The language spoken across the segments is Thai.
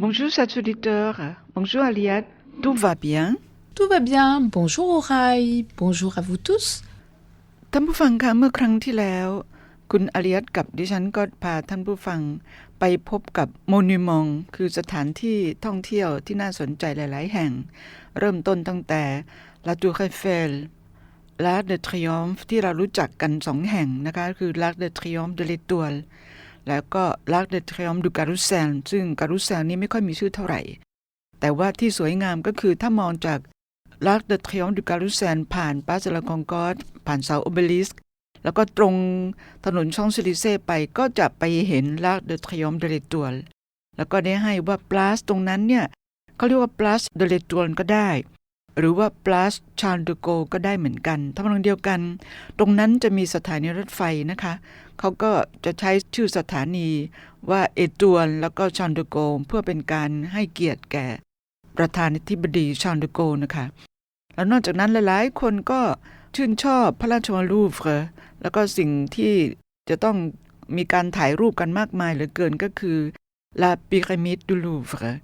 Bonjour, chers auditeurs. Bonjour, Aliette. Tout va bien? Tout va bien. Bonjour Orai. Bonjour à vous tous. ท่านผู้ฟังคะเมื่อครั้งที่แล้ว คุณอริยัตกับดิฉันก็พาท่านผู้ฟังไปพบกับโมนิมอง คือสถานที่ท่องเที่ยวที่น่าสนใจหลาย ๆ แห่ง เริ่มต้นตั้งแต่ลาตูไคเฟลลาเดทริอมที่เรารู้จักกันสองแห่งนะคะ คือลาเดทริอมเดเลตัวล แล้วก็ลาเดทริอมดูการุเซลซึ่งการุเซลนี้ไม่ค่อยมีชื่อเท่าไหร่ แต่ว่าที่สวยงามก็คือถ้ามองจากลากเดทริอมดูการุเซนผ่านปาเซลคองกอดผ่านเสาโอเบลิสแล้วก็ตรงถนนช่องซิลิเซ่ไปก็จะไปเห็นลากเดทริอมเดเลตัวลแล้วก็ได้ให้ว่าปลาสตรงนั้นเนี่ยเขาเรียกว่าปลาสเดเลตัวลก็ได้หรือว่าปลาสชา r ดโกก็ได้เหมือนกันทั้งนองเดียวกัน ตรงนั้นจะมีสถานีรถไฟนะคะ เขาก็จะใช้ชื่อสถานีว่าเอตวน แล้วก็ชา r ดโกเพื่อเป็นการให้เกียรติแก่ประธานาธิบดีชา r ดโกนะคะ แล้วนอกจากนั้นหลายๆ คนก็ชื่นชอบพระราชวังลูฟร์แล้วก็สิ่งที่จะต้องมีการถ่ายรูปกันมากมายเหลือเกินก็คือลาปิรามิดดูลูฟร์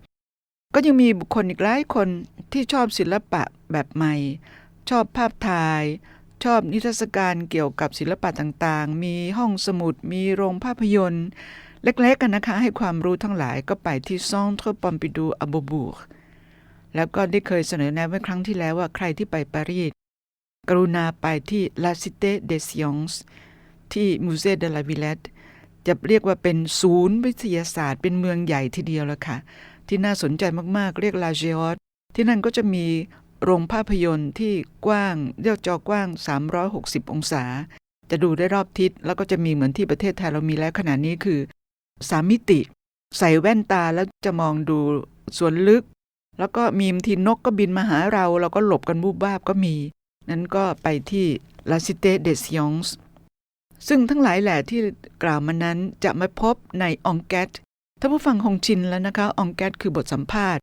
ก็ยังมีบุคคลอีกหลายคนที่ชอบศิลปะแบบใหม่ ชอบภาพถ่าย ชอบนิทรรศการเกี่ยวกับศิลปะต่างๆ มีห้องสมุด มีโรงภาพยนตร์ เล็กๆกันนะคะ ให้ความรู้ทั้งหลายก็ไปที่ซองทรปอมปิดูอโบบูร์แล้วก็ได้เคยเสนอแนะไว้ครั้งที่แล้วว่าใครที่ไปปารีสกรุณาไปที่ La Cité des Sciences ที่ Musée de la Villette จะเรียกว่าเป็นศูนย์วิทยาศาสตร์ เป็นเมืองใหญ่ทีเดียวแล้วค่ะ ที่น่าสนใจมากๆ เรียกลาเจออสที่นั่นก็จะมี โรงภาพยนตร์ที่กว้างเรียกจอกว้าง 360 องศา จะดูได้รอบทิศ แล้วก็จะมีเหมือนที่ประเทศไทยเรามีแล้วขณะนี้คือสามมิติ ใส่แว่นตาแล้วจะมองดูส่วนลึก แล้วก็มีบางทีนกก็บินมาหาเรา เราก็หลบกันบูบวาบก็มี นั้นก็ไปที่ La Cité des Sciences ซึ่งทั้งหลายแหล่ที่กล่าวมานั้นจะมาพบในองแกตถ้าผู้ฟังคงชินแล้วนะคะองแกตคือบทสัมภาษณ์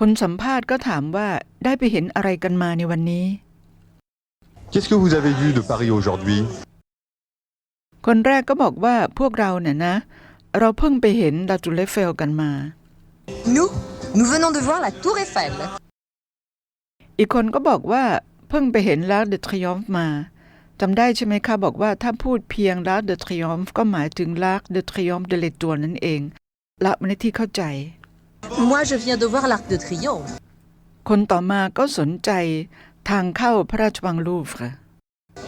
คนสัมภาษณ์ก็ถามว่าได้ไปเห็นอะไรกันมาในวันนี้ Qu'est-ce que vous avez vu de Paris aujourd'hui คนแรกก็บอกว่าพวกเราเนี่ยนะ เราเพิ่งไปเห็นดาจูเลฟเฟลกันมา Nous, nous venons de voir la Tour Eiffel. อีกคนก็บอกว่าเพิ่งไปเห็นลาร์เดทริอมมาจำได้ใช่ไหมคะบอกว่าถ้าพูดเพียงลาร์เดทริอมก็หมายถึงลาร์เดทริอมเดเลตัวนั่นเองละไม่ได้ที่เข้าใจ Moi, je viens de voir l'Arc de Triomphe. คนต่อมาก็สนใจทางเข้าพระราชวังลูฟร์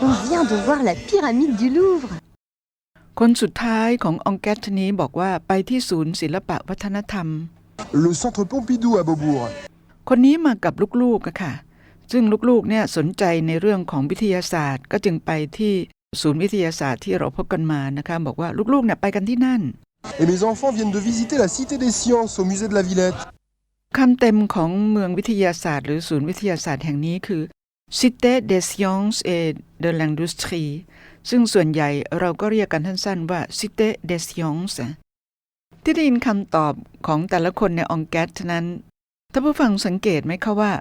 On vient de voir la pyramide du Louvre. คนสุดท้ายขององแกตนี้บอกว่าไปที่ศูนย์ศิลปะวัฒนธรรม Le centre Pompidou à Beaubourg. คนนี้มากับลูกๆอะค่ะ ซึ่งลูกๆเนี่ยสนใจในเรื่องของวิทยาศาสตร์ ก็จึงไปที่ศูนย์วิทยาศาสตร์ที่เราพบกันมานะคะ บอกว่าลูกๆเนี่ยไปกันที่นั่น Et mes enfants viennent de visiter la Cité des Sciences au musée de la Villette. คำเต็มของเมืองวิทยาศาสตร์ หรือศูนย์วิทยาศาสตร์แห่งนี้คือ Cité des Sciences et de l'Industrie ซึ่งส่วนใหญ่เราก็เรียกกันสั้นๆว่า Cité des Sciences ที่ได้ยินคำตอบของแต่ละคนในองแกตนั้นท่านผู้ฟังสังเกตไหมคะว่า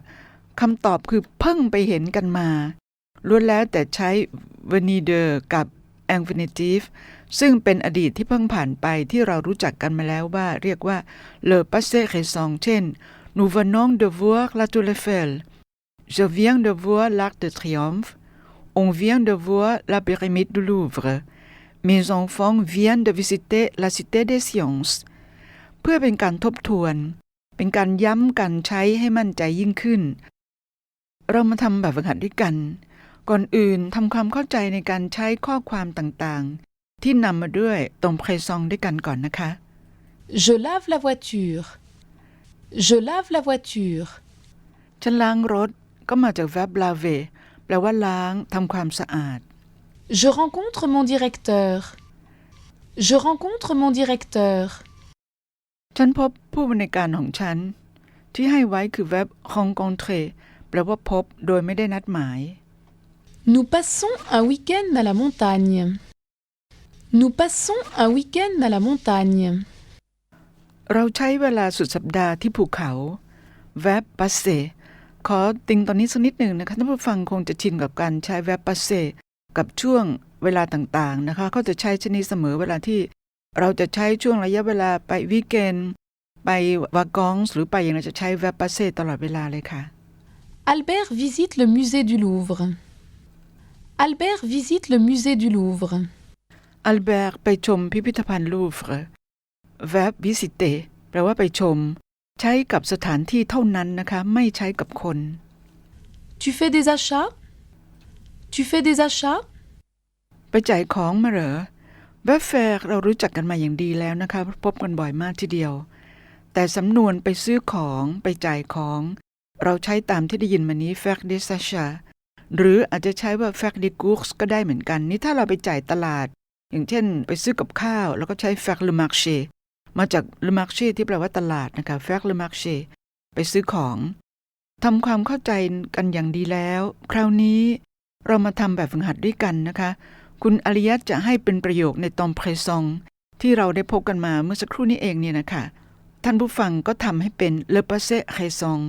คำตอบคือเพิ่งไปเห็นกันมาล้วนแล้วแต่ใช้ v e n i d e r กับ infinitive ซึ่งเป็นอดีตที่เพิ่งผ่านไปที่เรารู้จักกันมาแล้วว่าเรียกว่า le passé récent เช่น nous venons de voir la Tour Eiffel je viens de voir l'Arc de Triomphe on vient de voir la pyramide du Louvre mes enfants viennent de visiter la cité des sciences เพื่อเป็นการทบทวน เป็นการย้ำการใช้ให้มั่นใจยิ่งขึ้น เรามาทำแบบฝึกหัดด้วยกัน ก่อนอื่นทำความเข้าใจในการใช้ข้อความต่างๆ ที่นำมาด้วยตรงเพรซองด้วยกันก่อนนะคะ Je lave la voiture. Je lave la voiture. ฉันล้างรถก็มาจาก verb laver แปลว่าล้างทำความสะอาด Je rencontre mon directeur. Je rencontre mon directeur. ฉันพบผู้บริการของฉัน ที่ให้ไว้คือ verb rencontrer แปลว่าพบโดยไม่ได้นัดหมาย Nous passons un week-end à la montagne. Nous passons un week-end à la montagne. เราใช้เวลาสุดสัปดาห์ที่ภูเขา verb passer ขอติงตอนนี้สักนิดหนึ่งนะคะท่านผู้ฟังคงจะชินกับการใช้ verb passer กับช่วงเวลาต่างๆนะคะเขาจะใช้ชนิดเสมอเวลาที่ เราจะใช้ช่วงระยะเวลาไปวีเกนไปวากองส์หรือไปอย่างไรจะใช้ verb passer ตลอดเวลาเลยค่ะ Albert visite le musée du Louvre. Albert visite le musée du Louvre. อัลเบิร์ตไปชมพิพิธภัณฑ์ลูฟร์ verb visiter แปลว่าไปชม ใช้กับสถานที่เท่านั้นนะคะ ไม่ใช้กับคน Tu fais des achats Tu fais des achats ไปจ่ายของมาเหรอแวบแฟร์เรารู้จักกันมาอย่างดีแล้วนะคะ พบกันบ่อยมากทีเดียว แต่สำนวนไปซื้อของ ไปจ่ายของ เราใช้ตามที่ได้ยินมานี้ f a c t de sacha หรืออาจจะใช้ว่า f a c t de course ก็ได้เหมือนกัน นี่ถ้าเราไปจ่ายตลาด อย่างเช่น ไปซื้อกับข้าว แล้วก็ใช้ f a c t le marché มาจาก le marché ที่แปลว่าตลาดนะคะ f a c t le marché ไปซื้อของทำความเข้าใจกันอย่างดีแล้ว คราวนี้เรามาทำแบบฝึกหัดด้วยกันนะคะ คุณอริยัตจะให้เป็นประโยคในตอนเพรซองที่เราได้พบกันมาเมื่อสักครู่นี้เองเนี่ยนะคะท่านผู้ฟังก็ทำให้เป็น le passé raison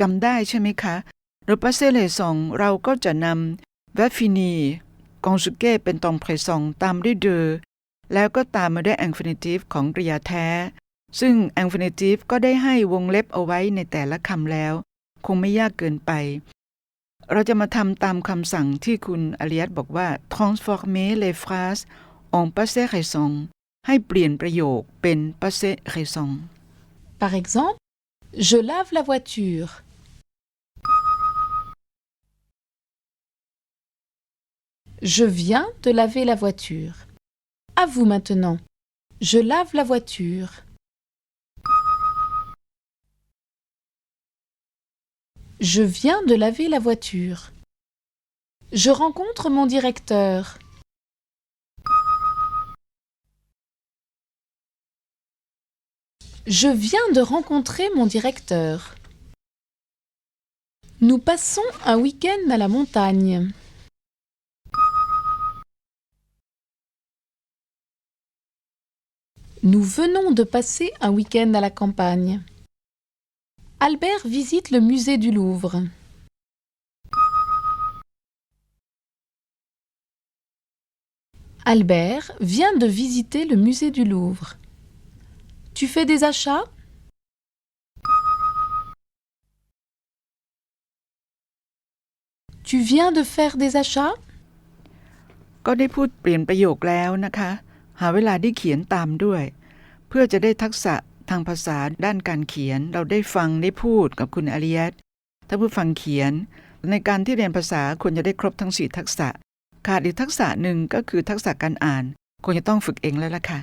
จำได้ใช่ไหมคะ le passé raison เราก็จะนำ verb fini conjugué เป็นตอนเพรซองตามด้วย de แล้วก็ตามมาด้วย infinitive ของกริยาแท้ ซึ่ง infinitive ก็ได้ให้วงเล็บเอาไว้ในแต่ละคำแล้ว คงไม่ยากเกินไป เราจะมาทำตามคำสั่งที่คุณอริยัตบอกว่า transformer les phrases en passé raison ให้เปลี่ยนประโยคเป็น passé raison Par exemple, je lave la voiture. Je viens de laver la voiture. À vous maintenant. Je lave la voiture. Je viens de laver la voiture. Je rencontre mon directeur. Je viens de rencontrer mon directeur. Nous passons un week-end à la montagne. Nous venons de passer un week-end à la campagne. Albert visite le musée du Louvre. Albert vient de visiter le musée du Louvre. Tu fais des achats Tu viens de faire des achats ก็ได้พูดเปลี่ยนประโยคแล้วนะคะ หาเวลาได้เขียนตามด้วย เพื่อจะได้ทักษะทางภาษาด้านการเขียนเราได้ฟังได้พูดกับคุณอาริยัตถ้าผู้ฟังเขียน ในการที่เรียนภาษาควรจะได้ครบทั้งสี่ทักษะ ขาดอีกทักษะหนึ่งก็คือทักษะการอ่านคงจะต้องฝึกเองแล้วล่ะค่ะ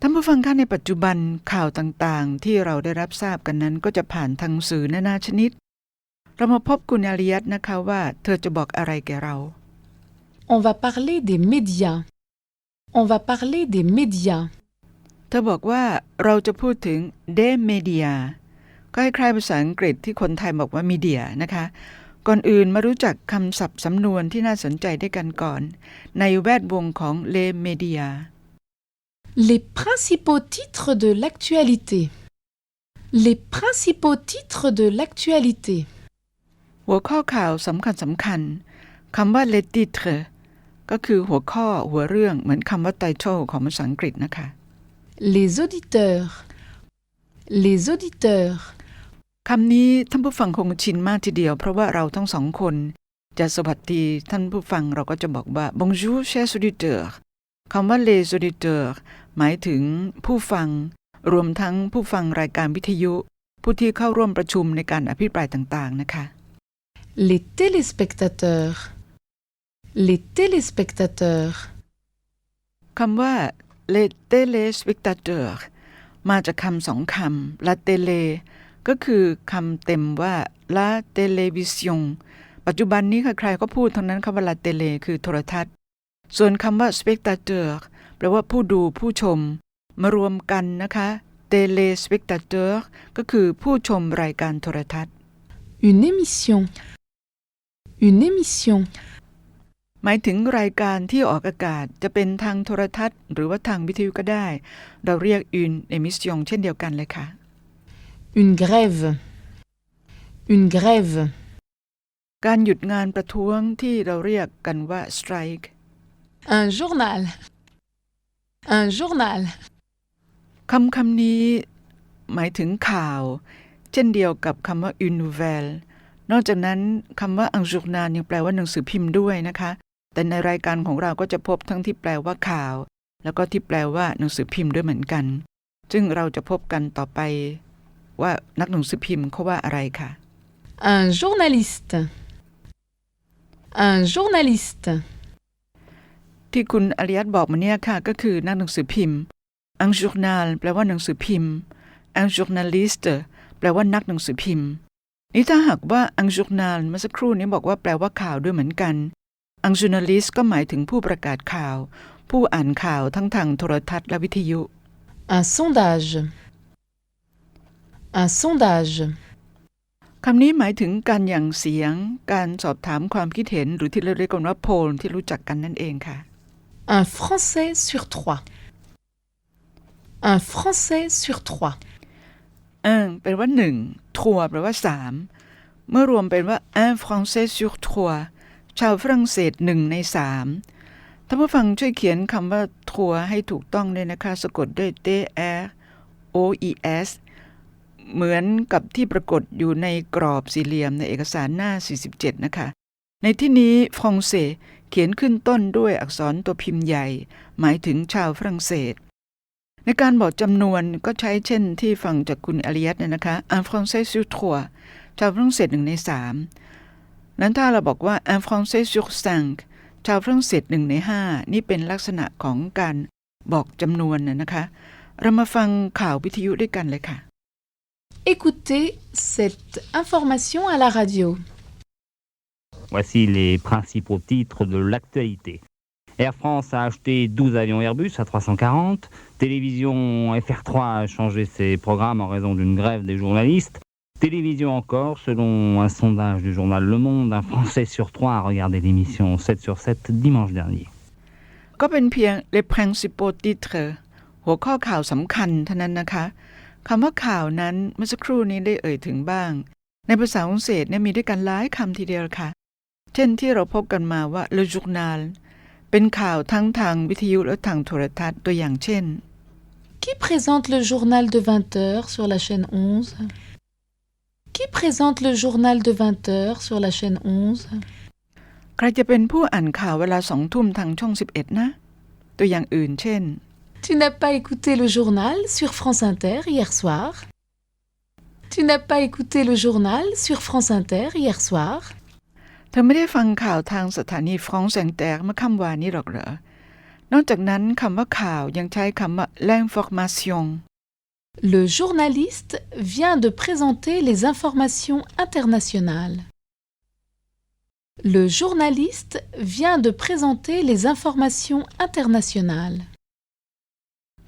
ท่านผู้ฟังคะในปัจจุบันข่าวต่างๆ ที่เราได้รับทราบกันนั้น ก็จะผ่านทางสื่อนานาชนิด เรามาพบคุณอาริยัตนะคะว่า เธอจะบอกอะไรแก่เรา On va parler des médias. On va parler des médias. เธอบอกว่าเราจะพูดถึง de media ก็คล้ายๆภาษาอังกฤษที่คนไทยบอกว่า media นะคะ ก่อนอื่นมารู้จักคำศัพท์สำนวนที่น่าสนใจด้วยกันก่อน ในแวดวงของ les media Les principaux titres de l'actualité. Les principaux titres de l'actualité. หัวข้อข่าวสำคัญสำคัญคำว่า les titres ก็คือหัวข้อหัวเรื่องเหมือนคำว่า title ของภาษาอังกฤษนะคะ Les auditeurs. Les auditeurs. คำนี้ท่านผู้ฟังคงชินมากทีเดียว เพราะว่าเราทั้งสองคน จะสวัสดีท่านผู้ฟังเราก็จะบอกว่า bonjour chers auditeurs คำว่า les auditeurs หมายถึงผู้ฟัง รวมทั้งผู้ฟังรายการวิทยุ ผู้ที่เข้าร่วมประชุมในการอภิปรายต่างๆนะคะ Les téléspectateurs. Les téléspectateurs. คำว่า les téléspectateurs มาจากคำสองคำ la télé ก็คือคำเต็มว่า la télévision ปัจจุบันนี้ใครๆก็พูดทั้งนั้นคำว่า la télé คือโทรทัศน์ ส่วนคำว่า spectateur แปลว่าผู้ดูผู้ชม มารวมกันนะคะ téléspectateur ก็คือผู้ชมรายการโทรทัศน์ Une émission. Une émission. หมายถึงรายการที่ออกอากาศจะเป็นทางโทรทัศน์ หรือว่าทางวิทยุก็ได้ เราเรียก une émission เช่นเดียวกันเลยค่ะ Une grève. Une grève. การหยุดงานประท้วงที่เราเรียกกันว่า strike Un journal. Un journal. คำคำนี้หมายถึงข่าว เช่นเดียวกับคำว่า une nouvelle นอกจากนั้นคำว่า un journal ยังแปลว่าหนังสือพิมพ์ด้วยนะคะ แต่ในรายการของเราก็จะพบทั้งที่แปลว่าข่าว แล้วก็ที่แปลว่าหนังสือพิมพ์ด้วยเหมือนกัน ซึ่งเราจะพบกันต่อไป ว่านักหนังสือพิมพ์เขาว่าอะไรค่ะ Un journaliste. Un journaliste. ที่คุณอริยัตบอกมาเนี่ยค่ะ ก็คือนักหนังสือพิมพ์ un journal แปลว่าหนังสือพิมพ์ un journaliste แปลว่านักหนังสือพิมพ์ นี่ถ้าหากว่า un journal เมื่อสักครู่นี้บอกว่าแปลว่าข่าวด้วยเหมือนกัน un journaliste ก็หมายถึงผู้ประกาศข่าว ผู้อ่านข่าวทั้งทางโทรทัศน์และวิทยุ Un sondage. Un sondage. คำนี้หมายถึงการหยั่งเสียง การสอบถามความคิดเห็นหรือที่เราเรียกกันว่าโพลที่รู้จักกันนั่นเองค่ะ Un Français sur trois. Un Français sur trois. เออเป็นว่าหนึ่งทัวแปลว่าสามเมื่อรวมเป็นว่า un français sur trois ชาวฝรั่งเศสหนึ่งในสามท่านผู้ฟังช่วยเขียนคำว่าทัวให้ถูกต้องด้วยนะคะ สะกดด้วย t r o e s เหมือนกับที่ปรากฏอยู่ในกรอบสี่เหลี่ยมในเอกสารหน้า 47 นะคะ ในที่นี้ฟรองเศสเขียนขึ้นต้นด้วยอักษรตัวพิมพ์ใหญ่ หมายถึงชาวฝรั่งเศส ในการบอกจำนวนก็ใช้เช่นที่ฟังจากคุณอริยัตเนี่ยนะคะ un français sur trois ชาวฝรั่งเศสหนึ่งในสาม นั้นถ้าเราบอกว่า un français sur cinq ชาวฝรั่งเศสหนึ่งในห้านี่เป็นลักษณะของการบอกจำนวนน่ะนะคะ เรามาฟังข่าววิทยุด้วยกันเลยค่ะ Écoutez cette information à la radio. Voici les principaux titres de l'actualité. Air France a acheté 12 avions Airbus à 340. Télévision FR3 a changé ses programmes en raison d'une grève des journalistes. Télévision encore, selon un sondage du journal Le Monde, un Français sur trois a regardé l'émission 7 sur 7 dimanche dernier. ก็เป็นเพียง les principaux titres หัวข้อข่าวสำคัญเท่านั้นนะคะคำว่าข่าวนั้นเมื่อสักครู่นี้ได้เอ่ยถึงบ้าง ในภาษาฝรั่งเศสเนี่ยมีด้วยกันหลายคำทีเดียวค่ะ เช่นที่เราพบกันมาว่า le journal เป็นข่าวทั้งทางวิทยุและทางโทรทัศน์ตัวอย่างเช่น Qui présente le journal de 20 heures sur la chaîne 11 Qui présente le journal de 20 heures sur la chaîne 11ใครจะเป็นผู้อ่านข่าวเวลาสองทุ่มทางช่อง 11 นะ ตัวอย่างอื่นเช่น Tu n'as pas écouté le journal sur France Inter hier soir Tu n'as pas écouté le journal sur France Inter hier soir เธอไม่ได้ฟังข่าวทางสถานีฟรองแสงแตกเมื่อค่ำวานนี้หรอกเหรอ นอกจากนั้นคำว่าข่าวยังใช้คำว่า l'information Le journaliste vient de présenter les informations internationales. Le journaliste vient de présenter les informations internationales.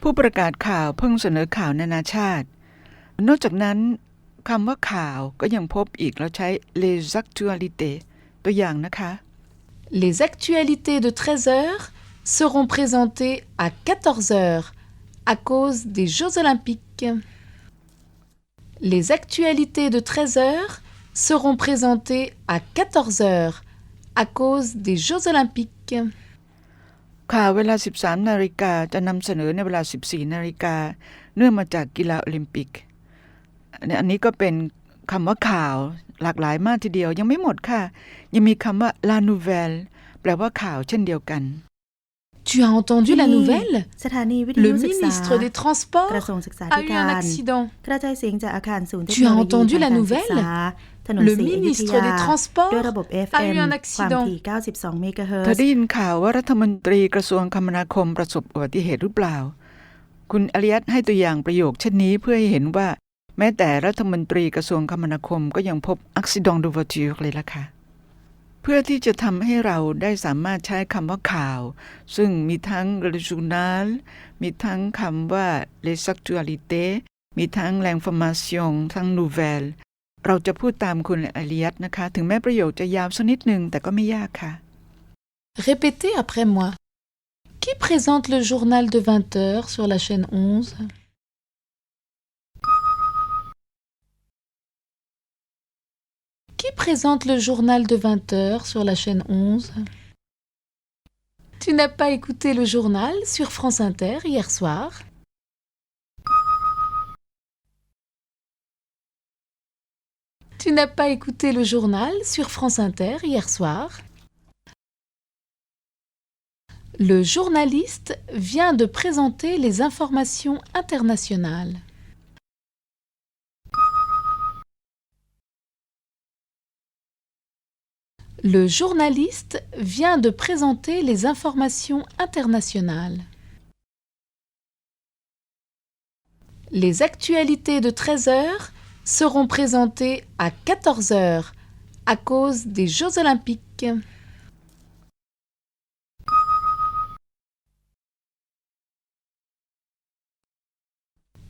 ผู้ประกาศข่าวเพิ่งเสนอข่าวนานาชาติ นอกจากนั้นคำว่าข่าวก็ยังพบอีกเราใช้ les actualités ตัวอย่างนะคะ Les actualités de 13 heures seront présentées à 14 heures à cause des Jeux olympiques. Les actualités de 13h seront présentées à 14h à cause des Jeux olympiques. ข่าวเวลา 13 นาฬิกาจะนำเสนอในเวลา 14 นาฬิกาเนื่องมาจากกีฬาโอลิมปิก อันนี้ก็เป็นคำว่าข่าวหลากหลายมากทีเดียวยังไม่หมดค่ะ ยังมีคำว่า la nouvelle แปลว่าข่าวเช่นเดียวกัน Tu Tu as entendu la Oui. nouvelle สถานีวิท Le ยุศึกษา ministre des Transports กระทรวงศึกษา a ธิ eu กา un ร accident. กระจายเสียงจากอาคารศูนย์เทค Tu โน as โลยี entendu ทาง la การศึก nouvelle ษาถนน Le ศรีอยุธ ministre ยา des Transports ด้วยระบบ a FM eu un ความ accident. ถี่92เมกะเฮิรเธอตได้ซ์ยินข่าวว่ารัฐมนตรีกระทรวงคมนาคมประสบอุบัติเหตุหรือเปล่า คุณอริยัตให้ตัวอย่างประโยคเช่นนี้เพื่อให้เห็นว่า แม้แต่รัฐมนตรีกระทรวงคมนาคมก็ยังพบอักซิดองดูวาจูเลยล่ะค่ะ เพื่อที่จะทำให้เราได้สามารถใช้คำว่าข่าว ซึ่งมีทั้ง r e j o u r n a l มีทั้งคำว่า les actualités มีทั้ง l'information ทั้ง nouvelle เราจะพูดตามคุณอริยัตนะคะ ถึงแม้ประโยคจะยาวสักนิดหนึ่งแต่ก็ไม่ยากค่ะ Répétez après moi. Qui présente le journal de 20 heures sur la chaîne 11 présente le journal de 20 heures sur la chaîne 11 Tu n'as pas écouté le journal sur France Inter hier soir? Tu n'as pas écouté le journal sur France Inter hier soir? Le journaliste vient de présenter les informations internationales. Le journaliste vient de présenter les informations internationales. Les actualités de 13 heures seront présentées à 14 heures à cause des Jeux olympiques.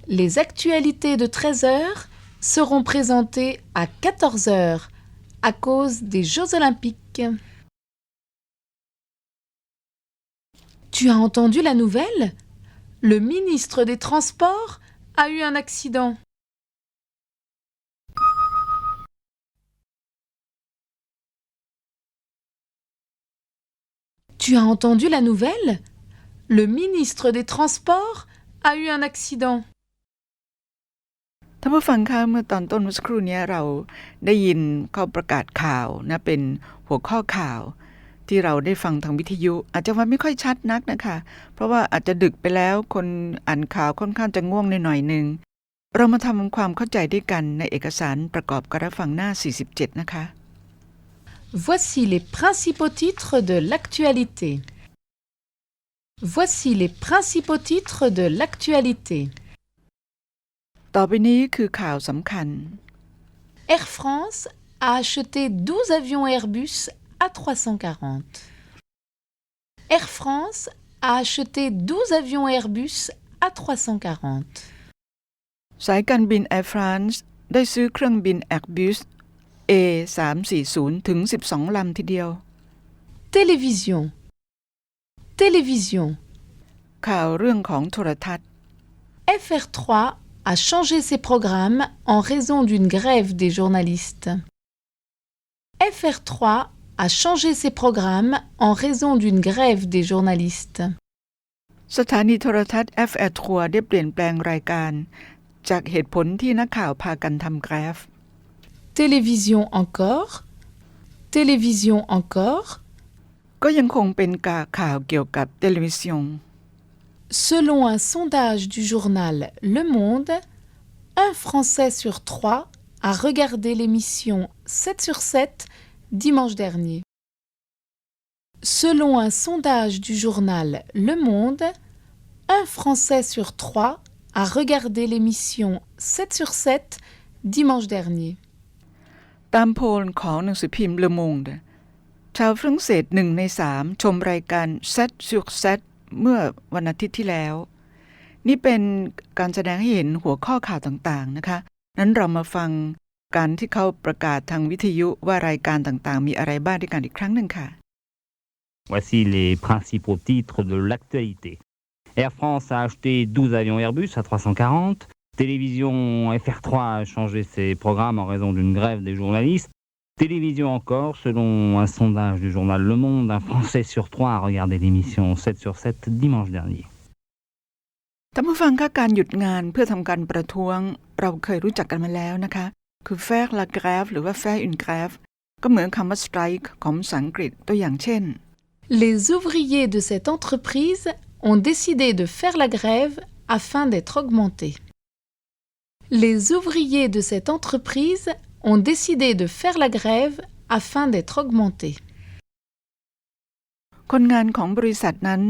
Les actualités de 13 heures seront présentées à 14 heures à cause des Jeux olympiques. Tu as entendu la nouvelle? Le ministre des Transports a eu un accident. Tu as entendu la nouvelle? Le ministre des Transports a eu un accident. ท่านผู้ฟังคะเมื่อตอนต้นเมื่อสักครู่นี้เราได้ยินเขาประกาศข่าวนะเป็นหัวข้อข่าวที่เราได้ฟังทางวิทยุ อาจจะว่าไม่ค่อยชัดนักนะคะ เพราะว่าอาจจะดึกไปแล้วคนอ่านข่าวค่อนข้างจะง่วงนหน่อยหนึ่งเรามาทำความเข้าใจด้วยกันในเอกสารประกอบการรับฟังหน้า 47 นะคะ Voici les principaux titres de l'actualité. Voici les principaux titres de l'actualité. ต่อไปนี้คือข่าวสำคัญ Air France a acheté 12 avions Airbus A340. Air France a acheté 12 avions Airbus A340. สายการบิน Air France ได้ซื้อเครื่องบิน Airbus A 340ถึง 12 ลำทีเดียว Télévision. Télévision. ข่าวเรื่องของโทรทัศน์ FR3 a changé ses programmes en raison d'une grève des journalistes. FR3 a changé ses programmes en raison d'une grève des journalistes. สถานีโทรทัศน์ FR ทัวร์ได้เปลี่ยนแปลงรายการ จากเหตุผลที่นักข่าวพากันทำแกราฟ Télévision encore. Télévision encore. ก็ยังคงเป็นกาข่าวเกี่ยวกับเทเลวิซ o น Selon un sondage du journal Le Monde, un Français sur trois a regardé l'émission 7 sur 7 dimanche dernier. Selon un sondage du journal Le Monde, un Français sur trois a regardé l'émission 7 sur 7 dimanche dernier. ตามโพลของหนังสือพิมพ์เลมงดชาวฝรั่งเศสหนึ่งในสามชมรายการ z sur z เมื่อวันอาทิตย์ที่แล้ว นี่เป็นการแสดงให้เห็นหัวข้อข่าวต่างๆนะคะ นั้นเรามาฟังการที่เขาประกาศทางวิทยุว่ารายการต่างๆ มีอะไรบ้างด้วยกันอีกครั้งหนึ่งค่ะ Voici les principaux titres de l'actualité. Air France a acheté 12 avions Airbus A340. Télévision FR3 a changé ses programmes en raison d'une grève des journalistes. Télévision encore, selon un sondage du journal Le Monde, un Français sur trois a regardé l'émission 7 sur 7 dimanche dernier. ท่านผู้ฟังคะการหยุดงานเพื่อทำการประท้วง เราเคยรู้จักกันมาแล้วนะคะ คือ faire la grève หรือว่า faire une grève ก็เหมือนคำว่า strike ของภาษาอังกฤษตัวอย่างเช่น Les ouvriers de cette entreprise ont décidé de faire la grève afin d'être augmentés. Les ouvriers de cette entreprise ont décidé de faire la grève afin d'être augmentés. คนงานของบริษัทนั้น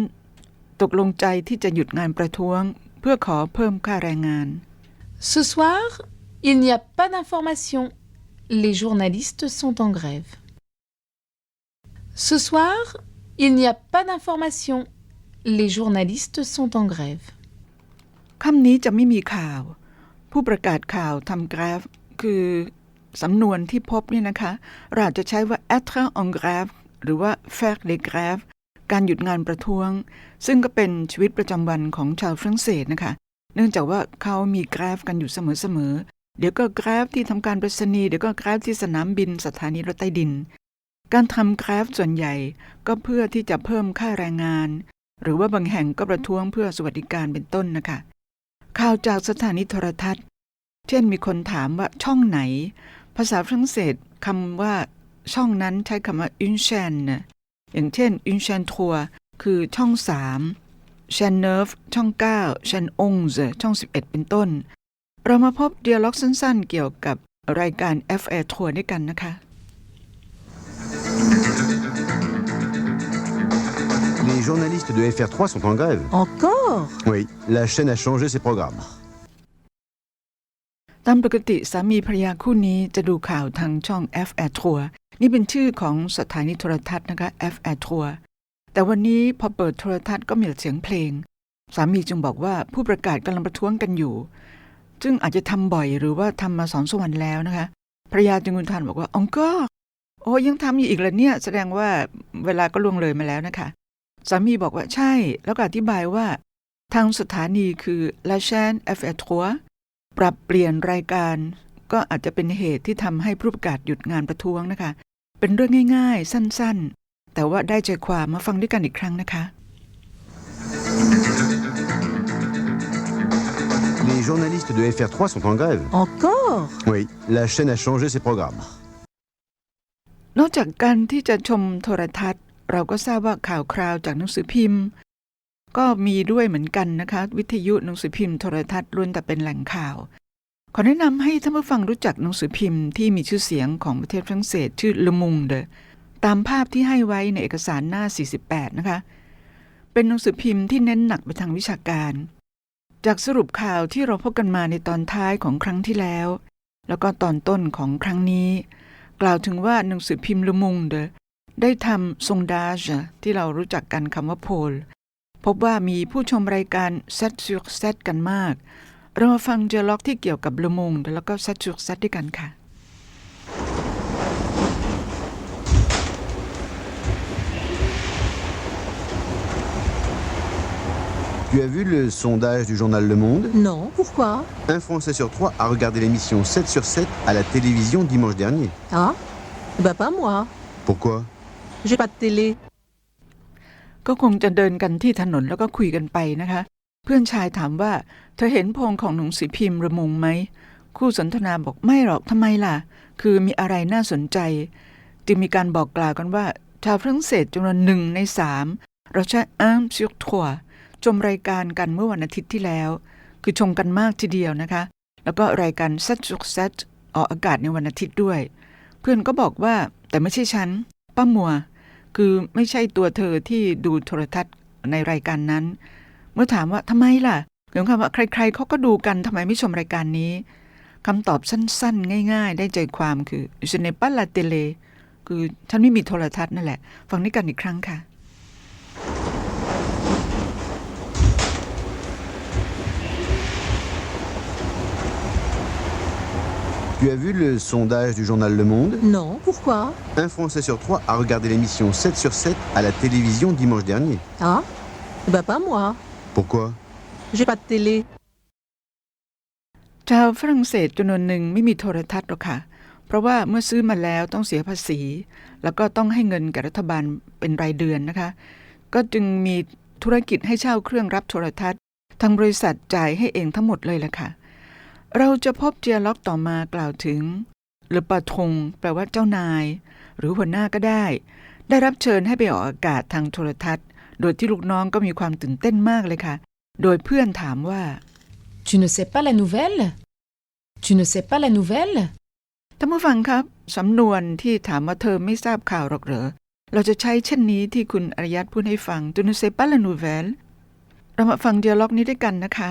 ตกลงใจที่จะหยุดงานประท้วง เพื่อขอเพิ่มค่าแรงงาน Ce soir, il n'y a pas d'information. Les journalistes sont en grève. Ce soir, il n'y a pas d'information. Les journalistes sont en grève. ค่ำนี้จะไม่มีข่าว ผู้ประกาศข่าวทำกราฟ คือ สำนวนที่พบเนี่ยนะคะ เราจะใช้ว่า être en grève หรือว่า faire les grèves การหยุดงานประท้วง ซึ่งก็เป็นชีวิตประจำวันของชาวฝรั่งเศสนะคะ เนื่องจากว่าเขามีกราฟกันอยู่เสมอๆ เดี๋ยวก็กราฟที่ทำการปรษณีย์เดี๋ยวก็กราฟที่สนามบินสถานีรถใต้ดิน การทำกราฟส่วนใหญ่ก็เพื่อที่จะเพิ่มค่าแรงงาน หรือว่าบางแห่งก็ประท้วงเพื่อสวัสดิการเป็นต้นนะคะ ข่าวจากสถานีโทรทัศน์ เช่นมีคนถามว่าช่องไหน ภาษาฝรั่งเศสคำว่าช่องนั้นใช้คำว่า une chaîne อย่างเช่น une chaîne 3คือช่อง3 chaîne 9ช่อง9 chaîne 11ช่อง 11 เป็นต้น เรามาพบเดียล็อกสั้นๆ เกี่ยวกับรายการ FA ทัวร์ด้วยกันนะคะ Les journalistes de FR3 sont en grève. Encore Oui, la chaîne a changé ses programmes. ตามปกติสามีภรรยาคู่นี้จะดูข่าวทางช่อง F a t o u r นี่เป็นชื่อของสถานีโทรทัศน์นะคะ F a t o u r แต่วันนี้พอเปิดโทรทัศน์ก็มีเสียงเพลง สามีจึงบอกว่าผู้ประกาศกำลังประท้วงกันอยู่ ซึ่งอาจจะทำบ่อยหรือว่าทำมาสองสวรรค์แล้วนะคะภรรยาจึงอุทานบอกว่าองก็โอ้ยังทำอยู่อีกแล้วเนี่ยแสดงว่าเวลาก็ล่วงเลยมาแล้วนะคะ สามีบอกว่าใช่ แล้วก็อธิบายว่า ทางสถานีคือ La chaîne F a t o u r ปรับเปลี่ยนรายการ ก็อาจจะเป็นเหตุที่ทำให้ผู้ประกาศหยุดงานประท้วงนะคะ เป็นเรื่องง่ายๆ สั้นๆ แต่ว่าได้ใจความมาฟังด้วยกันอีกครั้งนะคะ Les journalistes de FR3 sont en grève. Encore Oui, la chaîne a changé ses programmes. นอกจากการที่จะชมโทรทัศน์ เราก็ทราบว่าข่าวคราวจากหนังสือพิมพ์ ก็มีด้วยเหมือนกันนะคะ วิทยุหนังสือพิมพ์โทรทัศน์ล้วนแต่เป็นแหล่งข่าว ขอแนะนำให้ท่านผู้ฟังรู้จักหนังสือพิมพ์ที่มีชื่อเสียงของประเทศฝรั่งเศสชื่อ Le Monde ตามภาพที่ให้ไว้ในเอกสารหน้า 48 นะคะ เป็นหนังสือพิมพ์ที่เน้นหนักไปทางวิชาการ จากสรุปข่าวที่เราพบกันมาในตอนท้ายของครั้งที่แล้ว แล้วก็ตอนต้นของครั้งนี้ กล่าวถึงว่าหนังสือพิมพ์ Le Monde ได้ทำ sondage ที่เรารู้จักกันคำว่าโพล พบว่ามีผู้ชมรายการ 7 sur 7 กันมาก เรามาฟังเจอล็อกที่เกี่ยวกับ Le Monde แล้วก็ 7 sur 7 ด้วยกันค่ะ Tu as vu le sondage du journal Le Monde Non, pourquoi Un Français sur trois a regardé l'émission 7 sur 7 à la télévision dimanche dernier. Ah Bah pas moi. Pourquoi J'ai pas de télé. ก็คงจะเดินกันที่ถนนแล้วก็คุยกันไปนะคะ เพื่อนชายถามว่า เธอเห็นโพงของหนังสือพิมพ์ระมงไหม คู่สนทนาบอกไม่หรอกทำไมล่ะ คือมีอะไรน่าสนใจ จึงมีการบอกกล่าวกันว่า ชาวฝรั่งเศสจำนวนหนึ่งในสามเราใช้ un sur trois ชมรายการกันเมื่อวันอาทิตย์ที่แล้ว คือชมกันมากทีเดียวนะคะ แล้วก็รายการ7 sur 7ออกอากาศในวันอาทิตย์ด้วย เพื่อนก็บอกว่าแต่ไม่ใช่ฉันป้ามัว คือไม่ใช่ตัวเธอที่ดูโทรทัศน์ในรายการนั้น เมื่อถามว่าทำไมล่ะหมายความว่าใคร ๆเขาก็ดูกันทำไมไม่ชมรายการนี้คำตอบสั้น ๆ ง่าย ๆ ได้ใจความคือ je n'ai pas la télé คือฉันไม่มีโทรทัศน์นั่นแหละ ฟังนี้กันอีกครั้งค่ะ Tu as vu le sondage du journal Le Monde Non, pourquoi Un Français sur trois a regardé l'émission 7 sur 7 à la télévision dimanche dernier. Ah Bah pas moi. Pourquoi J'ai pas de télé. ชาวฝรั่งเศสจำนวนหนึ่งไม่มีโทรทัศน์หรอกค่ะ เพราะว่าเมื่อซื้อมาแล้วต้องเสียภาษี แล้วก็ต้องให้เงินแก่รัฐบาลเป็นรายเดือนนะคะ ก็จึงมีธุรกิจให้เช่าเครื่องรับโทรทัศน์ ทางบริษัทจ่ายให้เองทั้งหมดเลยล่ะค่ะ เราจะพบเจียล็อกต่อมากล่าวถึงหรือปาทงแปลว่าเจ้านาย หรือหัวหน้าก็ได้ ได้รับเชิญให้ไปออกอากาศทางโทรทัศน์ โดยที่ลูกน้องก็มีความตื่นเต้นมากเลยค่ะ โดยเพื่อนถามว่า Tu ne sais pas la nouvelle Tu ne sais pas la nouvelle ท่านผู้ฟังครับ สำนวนที่ถามว่าเธอไม่ทราบข่าวหรอกเหรอ เราจะใช้เช่นนี้ที่คุณอริยัตพูดให้ฟัง Tu ne sais pas la nouvelle เรามาฟังเดียล็อกนี้ด้วยกันนะคะ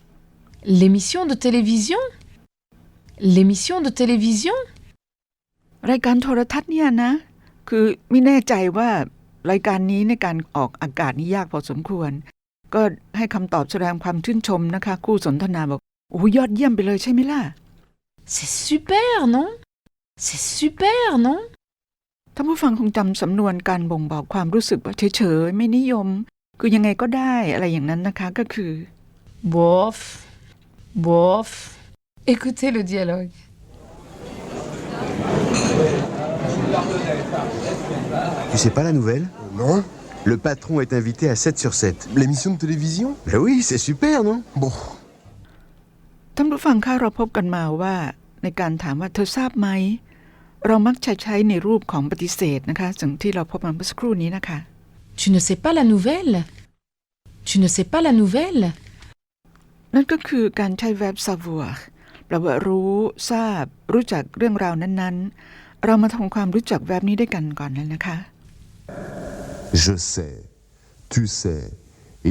L'émission de télévision L'émission de télévision รายการโทรทัศน์เนี่ยนะ คือไม่แน่ใจว่ารายการนี้ในการออกอากาศนี่ยากพอสมควร ก็ให้คำตอบแสดงความชื่นชมนะคะ คู่สนทนาบอก โอ้ยอดเยี่ยมไปเลยใช่ไหมล่ะ C'est super, non C'est super, non ท่านผู้ฟังคงจำสำนวนการบ่งบอกความรู้สึกว่าเฉยๆ ไม่นิยม คือยังไงก็ได้อะไรอย่างนั้นนะคะก็คือ Bof. Bof. Écoutez le dialogue. Tu sais pas la nouvelle non Le patron est invité à 7 sur 7. L'émission de télévision Ben oui, c'est super, non Bon, ท่านผู้ฟังคะเราพบกันมาว่า ในการถามว่าเธอทราบไหม เรามักจะใช้ในรูปของปฏิเสธนะคะสิ่งที่เราพบมาเมื่อสักครู่นี้นะคะ Tu ne sais pas la nouvelle Tu ne sais pas la nouvelle นั่นก็คือการใช้ verb savoir แปลว่ารู้ทราบ รู้จักเรื่องราวนั้นๆ เรามาทำความรู้จัก verb นี้ด้วยกันก่อนเลยนะคะ Je sais, tu sais,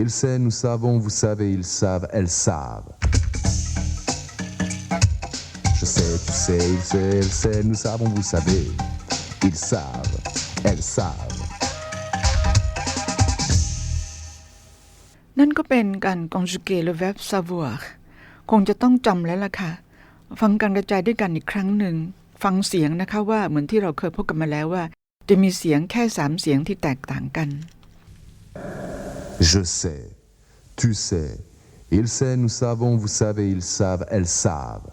il sait, nous savons, vous savez, ils savent, elles savent. Je sais, tu sais, il sait, elle sait, nous savons, vous savez, ils savent, elles savent. นั่นก็เป็นการ conjugate หรือ verb savoir คงจะต้องจำแล้วล่ะค่ะ ฟังการกระจายด้วยกันอีกครั้งหนึ่ง ฟังเสียงนะคะว่าเหมือนที่เราเคยพบกันมาแล้วว่า จะมีเสียงแค่สามเสียงที่แตกต่างกัน Je sais, tu sais, il sait, nous savons, vous savez, ils savent, elles savent.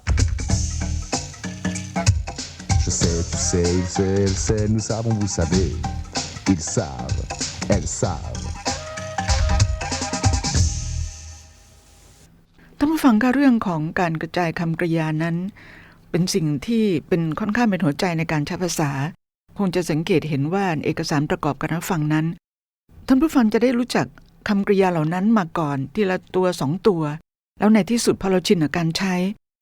Je sais, tu sais, il sait, elle sait, nous savons, vous savez, ils savent, elles savent. ฟังคะเรื่องของการกระจายคำกริยานั้น เป็นสิ่งที่เป็นค่อนข้างเป็นหัวใจในการใช้ภาษา คงจะสังเกตเห็นว่าเอกสารประกอบการรับฟังนั้น ท่านผู้ฟังจะได้รู้จักคำกริยาเหล่านั้นมาก่อนทีละตัวสองตัว แล้วในที่สุดพอเราชินกับการใช้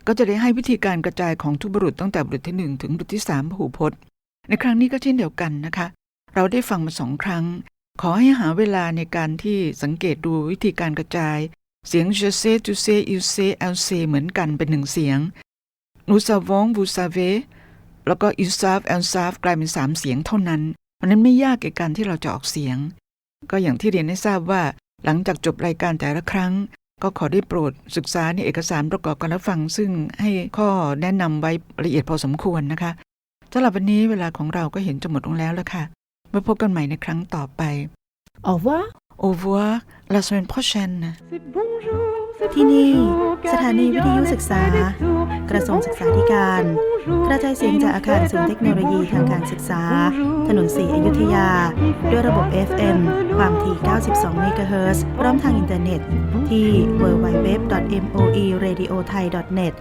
ก็จะได้ให้วิธีการกระจายของทุกบุรุษตั้งแต่บุรุษที่หนึ่งถึงบุรุษที่สามหูพจน์ ในครั้งนี้ก็เช่นเดียวกันนะคะ เราได้ฟังมาสองครั้ง ขอให้หาเวลาในการที่สังเกตดูวิธีการกระจาย เสียง je sais tu sais il sait elle sait เหมือนกันเป็นหนึ่งเสียง nous savons vous savez แล้วก็ ils savent elles savent กลายเป็นสามเสียงเท่านั้นเพราะนั้นไม่ยากในการที่เราจะออกเสียง ก็อย่างที่เรียนให้ทราบว่า หลังจากจบรายการแต่ละครั้ง ก็ขอได้โปรดศึกษาในเอกสารประกอบการรับฟัง ซึ่งให้ข้อแนะนำไว้ละเอียดพอสมควรนะคะสำหรับวันนี้เวลาของเราก็เห็นจะหมดลงแล้วละค่ะไว้พบกันใหม่ในครั้งต่อไป Au revoir. Au revoir la semaine prochaine ที่นี่ สถานีวิทยุศึกษา กระทรวงศึกษาธิการ กระจายเสียงจากอาคารศูนย์เทคโนโลยีทางการศึกษา ถนนสีอยุธยา ด้วยระบบ FM ความถี่ 92 เมกะเฮิรตซ์พร้อมทางอินเทอร์เน็ต ที่ www.moeradiothai.net